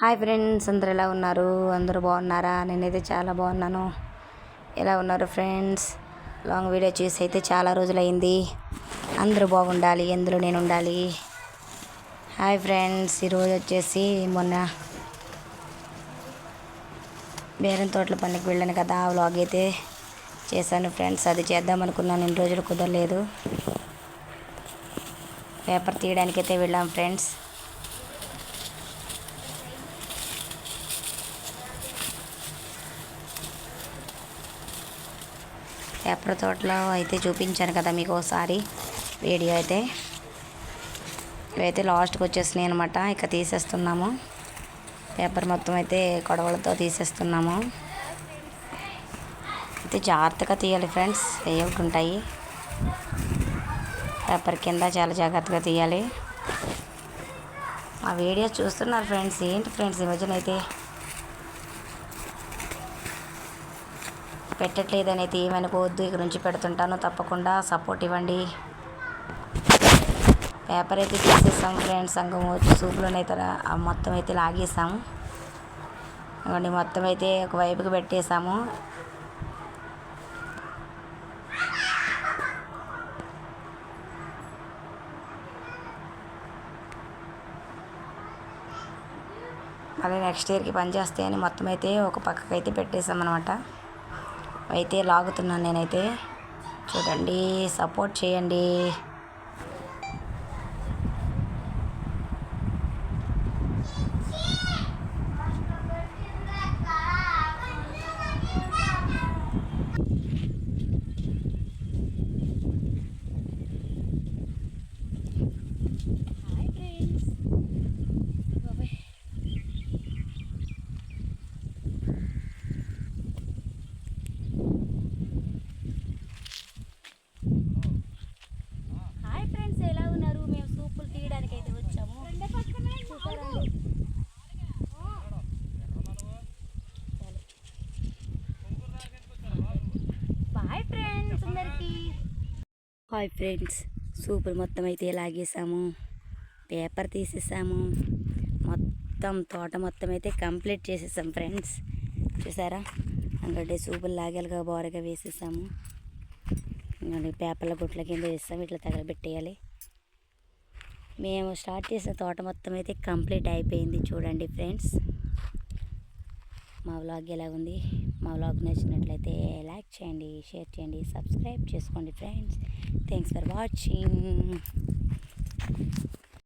Hi friends అందరు ఎలా ఉన్నారు? అందరూ బాగున్నారా? నేనైతే చాలా బాగున్నాను. ఎలా ఉన్నారు ఫ్రెండ్స్? లాంగ్ వీడియో చూసి అయితే చాలా రోజులైంది. అందరూ బాగుండాలి ఎందులో నేను ఉండాలి? హాయ్ ఫ్రెండ్స్ ఈరోజు వచ్చేసి మొన్న బేరం తోటల పనికి వెళ్ళాను కదా ఆ వ్లాగ్ అయితే చేశాను ఫ్రెండ్స్. అది చేద్దాం అనుకున్నాను ఇన్ని రోజులు కుదరలేదు. పేపర్ తీయడానికైతే వెళ్ళాం ఫ్రెండ్స్. పేపర్ తోటలో అయితే చూపించాను కదా మీకు ఒకసారి వీడియో అయితే. ఇవైతే లాస్ట్కి వచ్చేసినాయి అనమాట ఇక తీసేస్తున్నాము. పేపర్ మొత్తం అయితే కొడవలతో తీసేస్తున్నాము. అయితే జాగ్రత్తగా తీయాలి ఫ్రెండ్స్. ఏమిటి ఉంటాయి. పేపర్ కింద చాలా జాగ్రత్తగా తీయాలి. ఆ వీడియో చూస్తున్నారు ఫ్రెండ్స్. ఏంటి ఫ్రెండ్స్ ఈ మధ్యన అయితే? పెట్టట్లేదని అయితే ఏమనుకోవద్దు ఇక నుంచి పెడుతుంటాను తప్పకుండా సపోర్ట్ ఇవ్వండి. పేపర్ అయితే తీసేసాం ఫ్రెండ్స్ సంఘం సూపులోనైతే రా- మొత్తం అయితే లాగేసాము. ఇవ్వండి మొత్తం అయితే ఒక వైపుకి పెట్టేసాము. మళ్ళీ నెక్స్ట్ ఇయర్కి పనిచేస్తాయని మొత్తం అయితే ఒక పక్కకైతే అయితే అయితే లాగుతున్నాను నేనైతే. చూడండి సపోర్ట్ చేయండి హాయ్ ఫ్రెండ్స్ బాబాయ్ హాయ్ ఫ్రెండ్స్ ఎలా ఉన్నారు మేము సూపులు తీయడానికి అయితే వచ్చాము చూసారా అండి? బాయ్ ఫ్రెండ్స్ అందరికి హాయ్ ఫ్రెండ్స్. సూపులు మొత్తం అయితే లాగేసాము పేపర్ తీసేసాము. మొత్తం తోట మొత్తం అయితే కంప్లీట్ చేసేసాం ఫ్రెండ్స్. చూసారా? అందులో సూపులు లాగేలుగా బోరగా వేసేసాము. ఇంకోండి పేపర్ల గుట్ల కింద వేస్తాము ఇట్లా తగలబెట్టేయాలి. మేము స్టార్ట్ చేసిన తోట మొత్తం అయితే కంప్లీట్ అయిపోయింది చూడండి ఫ్రెండ్స్. మా వ్లాగ్ ఎలా ఉంది? మా వ్లాగ్ నచ్చినట్లయితే లైక్ చేయండి షేర్ చేయండి సబ్స్క్రైబ్ చేసుకోండి ఫ్రెండ్స్ థ్యాంక్స్ ఫర్ వాచింగ్